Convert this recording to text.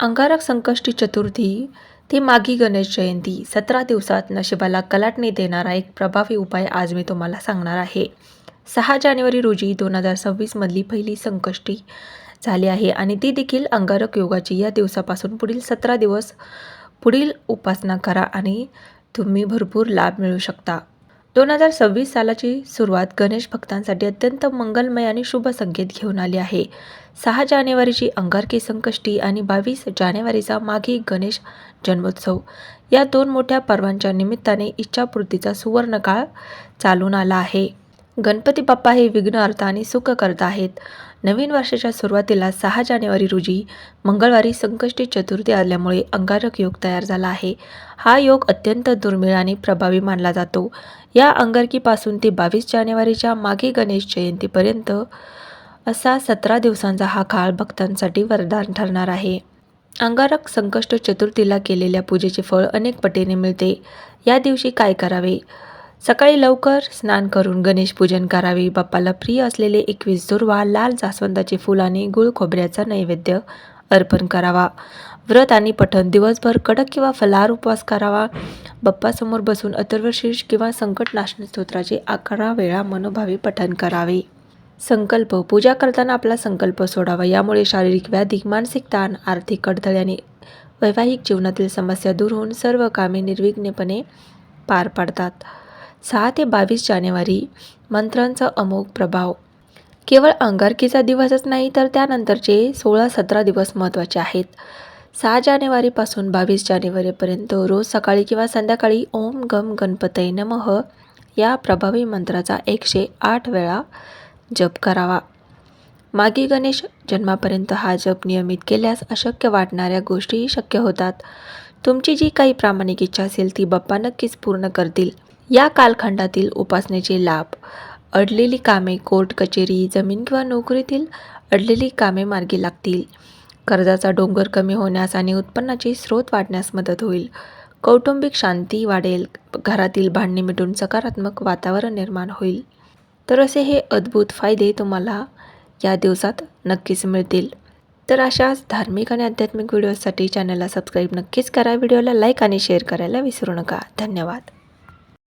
अंगारक संकष्टी चतुर्थी ते मागी गणेश जयंती सतरा दिवसात नशिबाला कलाटणी देणारा एक प्रभावी उपाय आज मी तुम्हाला सांगणार आहे. सहा जानेवारी रोजी दोन हजार सव्वीसमधली पहिली संकष्टी झाली आहे आणि ती देखील अंगारक योगाची. या दिवसापासून पुढील सतरा दिवस पुढील उपासना करा आणि तुम्ही भरपूर लाभ मिळू शकता. दोन हजार सव्वीस सालाची सुरुवात गणेश भक्तांसाठी अत्यंत मंगलमय आणि शुभ संकेत घेऊन आली आहे. सहा जानेवारीची अंगारकी संकष्टी आणि बावीस जानेवारीचा माघी गणेश जन्मोत्सव. या दोन मोठ्या पर्वांच्या निमित्ताने इच्छापूर्तीचा सुवर्णकाळ चालून आला आहे. गणपती बाप्पा हे विघ्न अर्थ आणि सुख करत आहेत. नवीन वर्षाच्या सुरुवातीला सहा जानेवारी रोजी मंगळवारी संकष्टी चतुर्थी आल्यामुळे अंगारक योग तयार झाला आहे. हा योग अत्यंत दुर्मिळ आणि प्रभावी मानला जातो. या अंगारकीपासून ते बावीस जानेवारीच्या मागे गणेश जयंतीपर्यंत असा सतरा दिवसांचा हा काळ भक्तांसाठी वरदान ठरणार आहे. अंगारक संकष्ट चतुर्थीला केलेल्या पूजेचे फळ अनेक पटीने मिळते. या दिवशी काय करावे? सकाळी लवकर स्नान करून गणेश पूजन करावे. बाप्पाला प्रिय असलेले एकवीस दुर्वा लाल जास्वंदाचे फुल आणि गुळ खोबऱ्याचा नैवेद्य अर्पण करावा. व्रत आणि पठण दिवसभर कडक किंवा फलार उपवास करावा. बाप्पासमोर बसून अथर्वशीर्ष किंवा संकटनाशनी स्तोत्राचे अकरा वेळा मनोभावी पठण करावे. संकल्प. पूजा करताना आपला संकल्प सोडावा. यामुळे शारीरिक व्याधी मानसिक ताण आर्थिक अडथळे आणि वैवाहिक जीवनातील समस्या दूर होऊन सर्व कामे निर्विघ्नपणे पार पाडतात. सहा ते बावीस जानेवारी मंत्रांचा अमोघ प्रभाव. केवळ अंगारकीचा दिवसच नाही तर त्यानंतरचे सोळा सतरा दिवस महत्त्वाचे आहेत. सहा जानेवारीपासून बावीस जानेवारीपर्यंत रोज सकाळी किंवा संध्याकाळी ओम गम गणपतय नमः या प्रभावी मंत्राचा एकशे आठ वेळा जप करावा. मागी गणेश जन्मापर्यंत हा जप नियमित केल्यास अशक्य वाटणाऱ्या गोष्टीही शक्य होतात. तुमची जी काही प्रामाणिक इच्छा असेल ती बाप्पा नक्कीच पूर्ण करतील. या कालखंडातील उपासनेचे लाभ. अडलेली कामे कोर्ट कचेरी जमीन किंवा नोकरीतील अडलेली कामे मार्गी लागतील. कर्जाचा डोंगर कमी होण्यास आणि उत्पन्नाचे स्रोत वाढण्यास मदत होईल. कौटुंबिक शांती वाढेल. घरातील भांडणे मिटून सकारात्मक वातावरण निर्माण होईल. तर असे हे अद्भुत फायदे तुम्हाला या दिवसात नक्कीच मिळतील. तर अशाच धार्मिक आणि आध्यात्मिक व्हिडिओसाठी चॅनलला सबस्क्राईब नक्कीच करा. व्हिडिओला लाईक आणि शेअर करायला विसरू नका. धन्यवाद.